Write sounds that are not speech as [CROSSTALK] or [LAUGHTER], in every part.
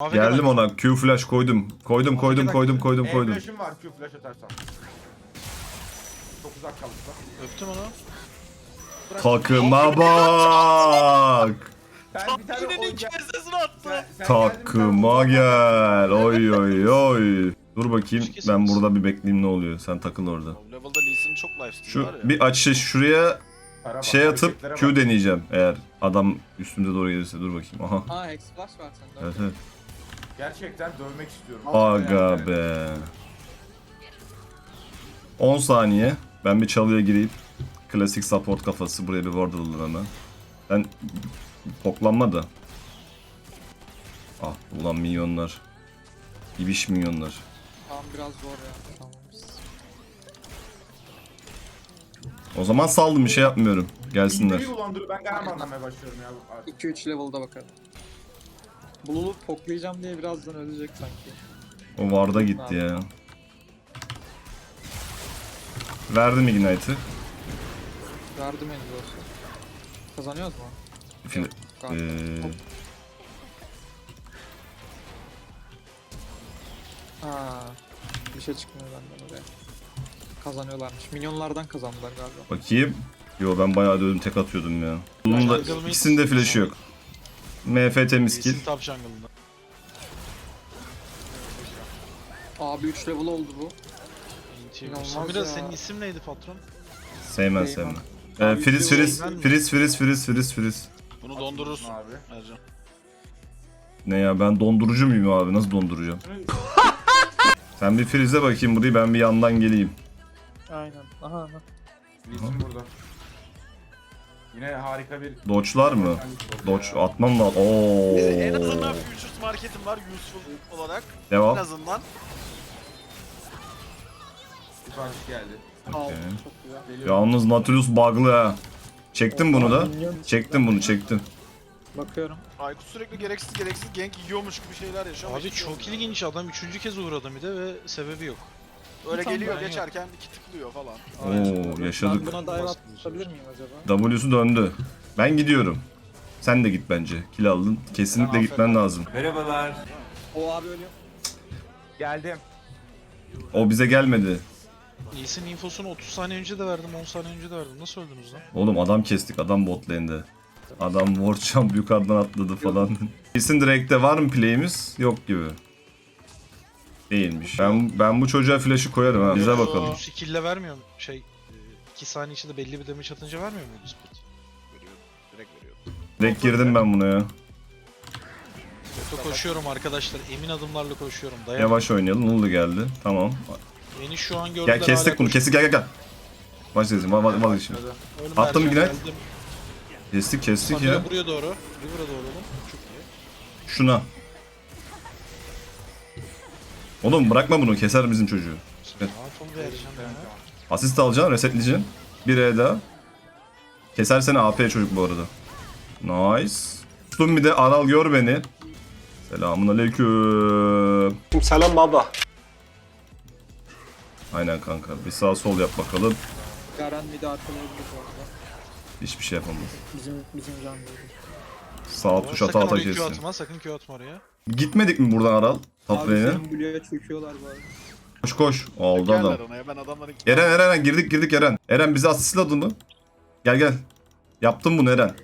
AFK Geldim ona. Q flash koydum. Koydum koydum koydum koydum E koydum. var Q flash atarsan. Çok uzak kalırsa. Öptüm onu. Takıma bak. Ben bir tane Yine attı. Sen- sen Takıma geldin, ben- gel. Oy oy oy. Dur bakayım ben burada bir bekleyeyim ne oluyor. Sen takıl orada. Level'da Lee Sin çok lifesteal Şu var ya. bir açış şuraya Para bak, şey atıp Q bak. deneyeceğim. Eğer adam üstümde doğru gelirse dur bakayım. Aha. Aa Hex Flash var sende. Evet evet. Gerçekten dövmek istiyorum. Aga be. 10 saniye. Ben bir çalıya gireyim. Klasik support kafası. Buraya bir ward alalım hemen. Ben poklanma da. Ah ulan minyonlar. İbiş minyonlar. Tamam biraz zor ya. Tamam. O zaman saldım bir şey yapmıyorum. Gelsinler. İğneyi bulandırıyor. Ben galiba anlamaya başlıyorum ya. bu artık. 2-3 level'da bakalım. Blue'lu poklayacağım diye birazdan ölecek sanki. O ward'a gitti ya. Verdim ignite'ı. Yardım edin dostum. Kazanıyoruz mu? Galiba. Ee, Aa, bir şey çıkmıyor benden oraya. Kazanıyorlarmış. Minyonlardan kazandılar galiba. bakayım. Yo ben bayağı dövdüm tek atıyordum ya. Bunun da Jungle mid. ikisinin de flash'ı yok. MF temiz kill. Sin top jungle'ında. Abi 3 level oldu bu. İnanılmaz Samira ya. senin isim neydi patron? Sevmem. Abi Ee, friz izliyorum friz ben de. friz friz friz friz friz. Bunu dondurursun. Abi. Ercan. Ne ya ben dondurucu muyum abi? Nasıl donduracağım? [LAUGHS] Sen bir frize bakayım burayı ben bir yandan geleyim. Aynen. Aha aha. Bilsin burada. Yine harika bir... Dodge'lar mı? Dodge atmam lazım. Oo. En azından Futures Market'im var useful olarak. En Devam. azından. Sipariş geldi. Al. Okey. Çok güzel. Yalnız Nautilus bug'lı ha. Çektim bunu da. Çektim bunu çektim. Bakıyorum. Aykut sürekli gereksiz gereksiz gank yiyormuş gibi şeyler yaşıyor. Abi çok ilginç adam üçüncü kez uğradı bir de ve sebebi yok. Öyle Tam geliyor ben yok. geçerken iki tıklıyor falan. Oo yaşadık. Ben buna dive atabilir miyim acaba? W'su döndü. Ben gidiyorum. Sen de git bence. Kill aldın. Kesinlikle gitmen lazım. O abi ölüyor. Geldim. O bize gelmedi. Lee'sin infosunu 30 saniye önce de verdim 10 saniye önce de verdim. Nasıl öldünüz lan? Oğlum adam kestik. Adam bot lane'de. Adam [LAUGHS] Warchamp yukarıdan atladı falan. Kesin direkte var mı play'imiz? Yok gibi. Değilmiş. Ben ben bu çocuğa flash'ı koyarım ha. Bize bakalım. skill'le vermiyor mu? Şey 2 saniye içinde belli bir damage atınca vermiyor muydu spot? Veriyor. Direkt veriyor. Direkt girdim ben buna ya. Çok koşuyorum arkadaşlar. Emin adımlarla koşuyorum. Dayan. Yavaş oynayalım. Nullu geldi. Tamam. Beni şu an gördüler Gel kestik bunu. Kestik gel gel gel. Vaz vaz vazgeçin. Hadi. koşuyorum. Ölüm Attım yine. geldim. Kestik kestik ya. buraya doğru. River'a doğru oğlum. Çok iyi. Şuna. Oğlum bırakma bunu. Keser bizim çocuğu. Evet. Ercan ya. Asist alacaksın. Resetleyeceksin. Bir E daha. Kesersene AP çocuk bu arada. Nice. Tuttum bir de Aral gör beni. Selamun aleyküm. Selam baba. Aynen kanka. Bir sağ sol yap bakalım. Garen bir de arkalayabilir bu arada. Hiçbir şey yapamaz. Bizim bizim can. Sağ tuş ata sakın ata oraya Q kessin. atma. Sakın Q atma oraya. Gitmedik mi buradan Aral? Top Abi Blue'ya çöküyorlar arada. Koş koş. Oldu Geller adam. ona ya ben adamların... Eren Eren Eren girdik girdik Eren. Eren bizi asistladın mı? Gel gel. Yaptım bunu Eren.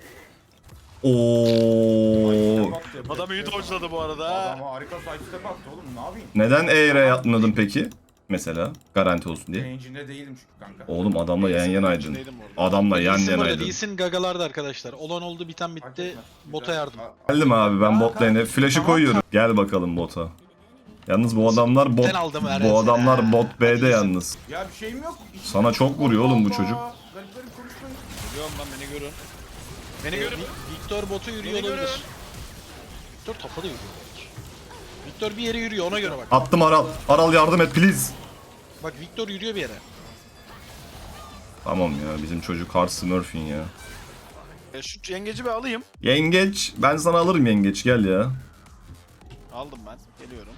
Oo. Adam iyi dodge'ladı bu arada ha. Adam harika sidestep attı oğlum ne yapayım? Neden E'ye yapmadın peki? Mesela garanti olsun diye. Range'inde değilim çünkü kanka. Oğlum adamla yan yanaydın. Adamla yan yanaydın. Lee'sin gagalardı arkadaşlar. Olan oldu biten bitti. Bota yardım. Geldim abi ben bot lane'e flash'ı koyuyorum. Gel bakalım bota. Yalnız bu adamlar bot Ben aldım Eren bu seni. adamlar bot B'de yalnız. Ya bir şeyim yok. Sana çok vuruyor oğlum bu çocuk. Garip garip konuşmayın. Biliyorum lan beni görün. Beni görün. Vi- Victor botu yürüyor Beni görün. olabilir. Victor topa da yürüyor. Victor bir yere yürüyor ona göre bak. Attım Aral. Aral yardım et please. Bak Victor yürüyor bir yere. Tamam ya bizim çocuk hard smurfing ya. E, şu yengeci bir alayım. Yengeç ben sana alırım yengeç gel ya. Aldım ben. Geliyorum.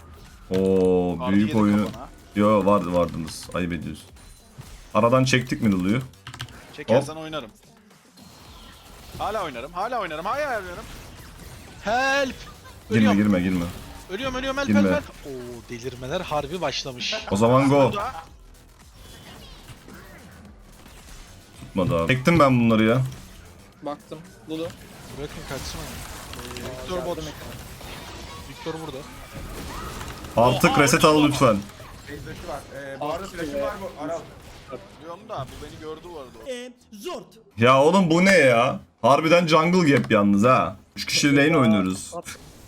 Oo Artı büyük yedi oyunu. kafana. Yo vardı vardınız. Ayıp ediyorsun. Aradan çektik mi Lulu'yu? Çekersen oynarım. Hala oynarım. Hala oynarım. Hala oynarım. Help! Girme Ölüyorum. girme girme. Ölüyorum ölüyorum help help. Oo delirmeler harbi başlamış. O zaman go. Tutmadı abi. Çektim ben bunları ya. Baktım. Lulu. Bırakın kaçsın onu. Ee, Victor bot. Victor burada. Artık reset al lütfen. Ezdaşı var. Ee, bu arada flash'ım var bu. Aral. diyorum da bu beni gördü bu arada. Ya oğlum bu ne ya? Harbiden jungle gap yalnız ha. 3 kişi lane oynuyoruz.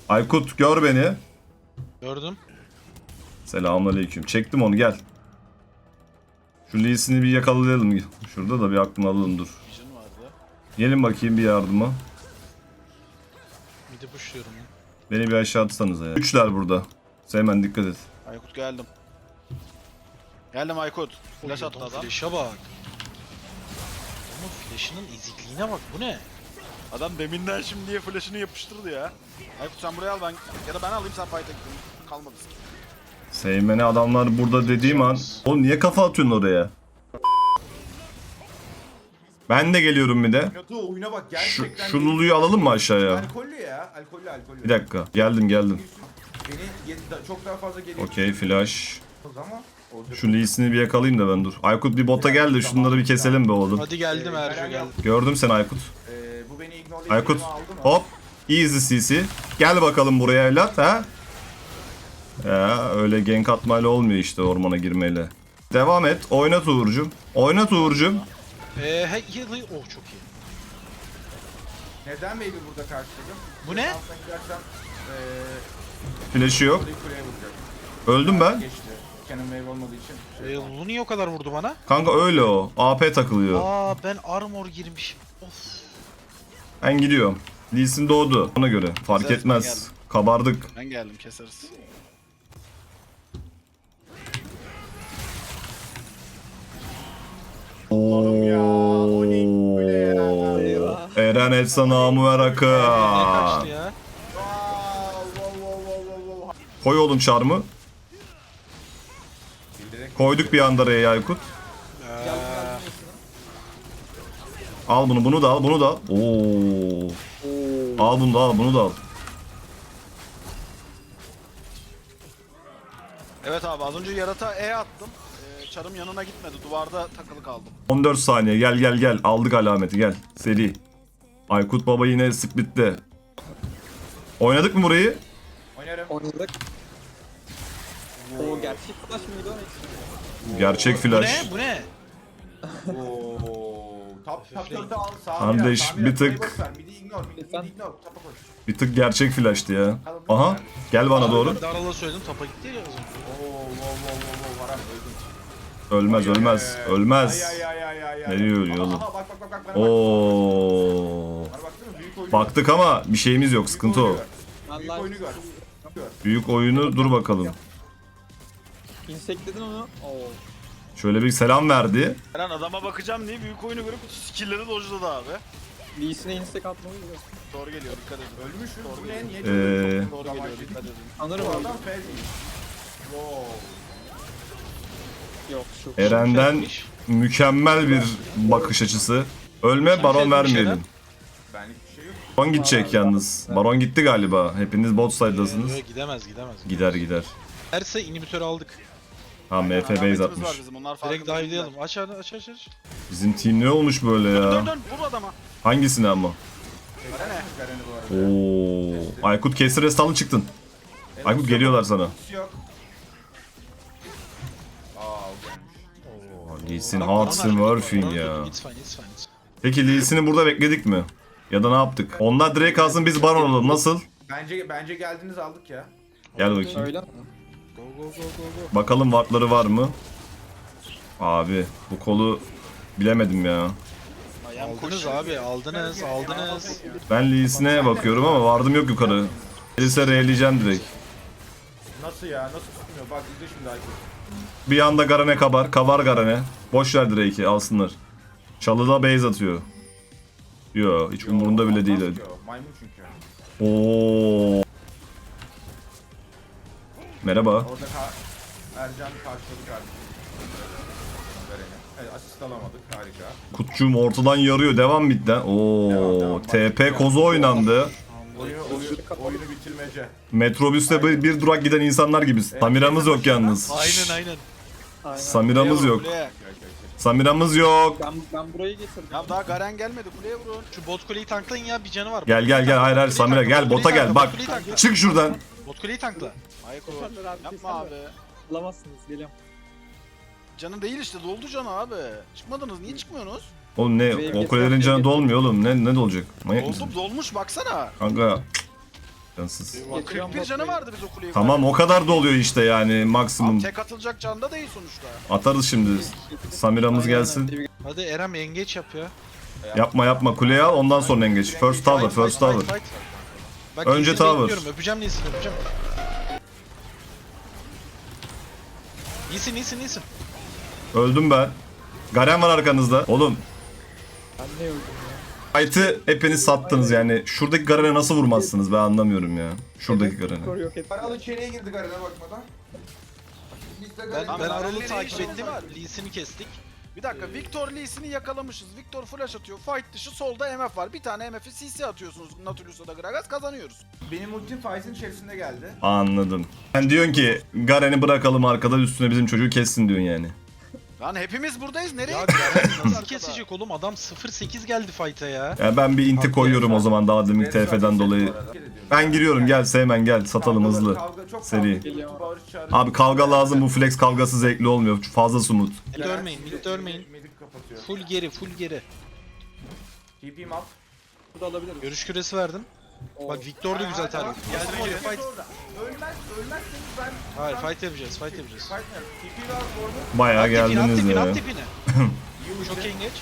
Aykut gör beni. Gördüm. Selamünaleyküm. Çektim onu gel. Şu Lee'sini bir yakalayalım. Şurada da bir aklını alalım dur. Vision vardı. Gelin bakayım bir yardıma. Midi pushluyorum ya. Beni bir aşağı atsanıza ya. Üçler burada. Seymen dikkat et. Aykut geldim. Geldim Aykut. Flash attı Adam flash'a bak. Adamın flash'ının ezikliğine bak bu ne? Adam deminden şimdiye flash'ını yapıştırdı ya. Aykut sen buraya al ben ya da ben alayım sen fight'a gidin. Kalmadı. Seymen'e adamlar burada dediğim an. Oğlum niye kafa atıyorsun oraya? Ben de geliyorum bir de. Oyuna bak Şu, gerçekten. şu Lulu'yu alalım mı aşağıya? Alkollü ya. Alkollü alkollü. Bir dakika. Geldim geldim. Beni da- çok daha fazla geliyor. Okey flash. Ama olacak. Şu Lee'sini bir yakalayayım da ben dur. Aykut bir bota gel de şunları bir keselim be oğlum. Hadi geldim Ee, Ercü Eren geldim. Gördüm seni Aykut. Bu beni ignore Aykut elime aldı mı? hop. Easy CC. Gel bakalım buraya evlat ha. Ya öyle gank atmayla olmuyor işte ormana girmeyle. Devam et. Oynat Uğur'cum. Oynat Uğur'cum. Eee hey, hey, oh çok iyi. Neden Wave'i burada karşıladım? Bu ne? Alttan gidersem ee, Flash'ı yok. orayı kuleye vuracak. Öldüm ben. Geçti. Canon Wave olmadığı için. Ee, Lulu niye o kadar vurdu bana? Kanka öyle o. AP takılıyor. Aa ben armor girmişim. Ben gidiyorum. Lee Sin doğdu. Ona göre. Fark Güzel, etmez. geldim. Kabardık. Ben geldim keseriz. ya, o ne böyle ya? Oo. Eren etsa namı ver Ne akı. kaçtı ya? Koy oğlum çarmı. Koyduk bir anda R'ye Aykut. Al bunu, bunu da al, bunu da al. Oo. Al bunu da al, bunu da al. Evet abi az önce yarata E attım. Ee, çarım yanına gitmedi. Duvarda takılı kaldım. 14 saniye. Gel gel gel. Aldık alameti gel. Seri. Aykut Baba yine splitte. Oynadık mı burayı? Oynarım. Oynadık. O gerçek flash mıydı o? Gerçek Bu flash. ne? Bu ne? [LAUGHS] Oo. Top top dörtte al. Sağ Kardeş, biraz, bir biraz. tık. Burayı boş ver. Midi ignore. Midi, midi ignore. Topa koş. Bir tık gerçek flash'tı ya. Aha. Gel bana doğru. Ben de Aral'a söyledim tapa gitti ya az önce. Oo, wow, wow, wow, wow. Varan öldüm. Ölmez ölmez. Ay, Ölmez. ay, ay, ay, ay, ay. Ne diyor ölüyor oğlum? aha, bak bak bak bak bana bak. Oo. Bana baktın mı? Büyük oyunu Baktık ama bir şeyimiz yok. Sıkıntı o. gör. Büyük oyunu gör. Gör. Büyük oyunu dur bakalım. Insekledin onu. Oo. Şöyle bir selam verdi. Eren adama bakacağım diye büyük oyunu görüp skill'leri dojladı abi. Lee'sine insek atmalıyız. Doğru geliyor dikkat edin. Ölmüşüz. Bu ne? Niye Ee, çok Doğru damaj geliyor dikkat edin. Anlarım Bu abi. Yok şu. Eren'den mükemmel bir bakış açısı. Ölme baron vermeyelim. Benlik bir şey yok. Baron gidecek yalnız. Baron gitti galiba. Hepiniz bot side'dasınız. Ee, gidemez gidemez. Gider gider. Derse inhibitörü aldık. Ha MF base atmış. var bizim. Onlar Direkt farkında değiller. dive'layalım. Aç aç aç aç. aç. Bizim team ne olmuş böyle Dön ya? dön vur adama. Hangisini ama? Garen'i bu arada. Oo. Aykut kesir restalı çıktın. Aykut geliyorlar sana. Hiç yok. Aa o gelmiş. Lee Sin Bak, Hudson onlar- Murphy onlar- ya. It's fine it's fine. it's fine. Peki Lee Sin'i burada bekledik mi? Ya da ne yaptık? Onlar direkt kalsın biz baron olalım. Nasıl? Bence bence geldiniz aldık ya. Gel bakayım. Öyle mi? Go go go go go. Bakalım wardları var mı? Abi bu kolu bilemedim ya. Aldınız abi aldınız aldınız. Ben Lee Sin'e bakıyorum ama vardım yok yukarı. Gelirse R'leyeceğim direkt. Nasıl ya? Nasıl tutmuyor? Bak izle şimdi Aykut. Bir anda Garen kabar. Kavar Garen'e. Boş ver Drake'i alsınlar. Çalıda base atıyor. Yo hiç umurunda bile değil. Atmaz ki o, Maymun çünkü. Oo. Merhaba. Orada ka Ercan karşıladı kardeşim. Evet, asist alamadık. Harika. Kutçum ortadan yarıyor. Devam midden. Oo. Devam, devam. TP kozu oynandı. Oyunu, oyun, oyunu bitirmece. Metrobüste bir, bir durak giden insanlar gibiyiz. Samiramız yok yalnız. Aynen aynen. Aynen. Samiramız yok. Kuleye. Samiramız yok. Ben, ben burayı getirdim. Ya daha Garen gelmedi kuleye vurun. Şu bot kuleyi tanklayın ya bir canı var. Gel gel gel hayır hayır Samira gel bota gel bak. Çık şuradan. Bot kuleyi tankla. Abi, Yapma abi. Alamazsınız geliyorum. Canı değil işte doldu canı abi. Çıkmadınız niye çıkmıyorsunuz? Oğlum ne o kulelerin canı dolmuyor oğlum ne ne dolacak? Manyak mısın? Doldu dolmuş baksana. Kanka cansız. Getiriyorum 41 canı vardı biz o kuleyi. Tamam o kadar da oluyor işte yani maksimum. Abi tek atılacak canda değil sonuçta. Atarız şimdi. Samiramız gelsin. Hadi Erem engeç yap ya. Yapma yapma kuleye al ondan sonra engeç. First tower first tower. Bak, Önce tower. bekliyorum, Öpeceğim Lee'sini öpeceğim. İyisin iyisin iyisin. Öldüm ben. Garen var arkanızda. Oğlum Ben ne öldüm ya? Fight'ı hepiniz sattınız yani. Şuradaki Garen'e nasıl vurmazsınız ben anlamıyorum ya. Şuradaki Garen'e. Yok et. Karalı içeriye girdi garına bakmadan. Biz de Ben, ben Aral'ı takip ettim. var? Lee'sini kestik. Bir dakika Victor Lee'sini yakalamışız. Victor flash atıyor. Fight dışı solda MF var. Bir tane MF'i CC atıyorsunuz Nautilus'a da Gragas kazanıyoruz. Benim ultim Faiz'in içerisinde geldi. Anladım. Sen diyorsun ki Garen'i bırakalım arkada üstüne bizim çocuğu kessin diyorsun yani. Lan hepimiz buradayız. Nereye Ya nasıl kesecek oğlum? Adam 0-8 geldi fight'a ya. Ya ben bir inti koyuyorum o zaman daha demin TF'den dolayı. Ben giriyorum gel Seymen gel satalım hızlı. Seri. Abi kavga lazım bu flex kavgası zevkli olmuyor. Fazla sumut. Mid ölmeyin, mid kapatıyor. Full geri, full geri. TP'm up. Bu da alabiliriz. Görüş küresi verdim. Bak Victor da güzel target. Geldim oraya fight. Ölmez, ölmezseniz ben... Hayır fight yapacağız, fight yapacağız. TP var arada. Bayağı At tipini, at geldiniz ya. tipini. [LAUGHS] Çok engeç.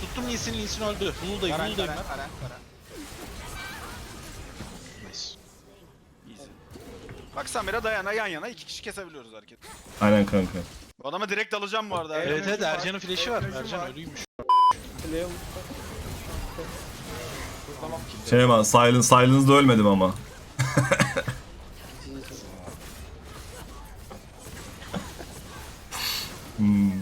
Tuttum Lee'sin, Lee'sin öldü. Hull'dayım, Garen, Hull'dayım Garen, ben. Garen, Garen. Nice. İyisin. Bak Samira dayana yan yana iki kişi kesebiliyoruz hareket. Aynen kanka. Bu adama direkt alacağım bu arada. Evet evet. Ercan'ın flash'i var. Ercan ölüymüş. Play Tamam. Şey ama Silence, Silence'da ölmedim ama. [LAUGHS] hmm.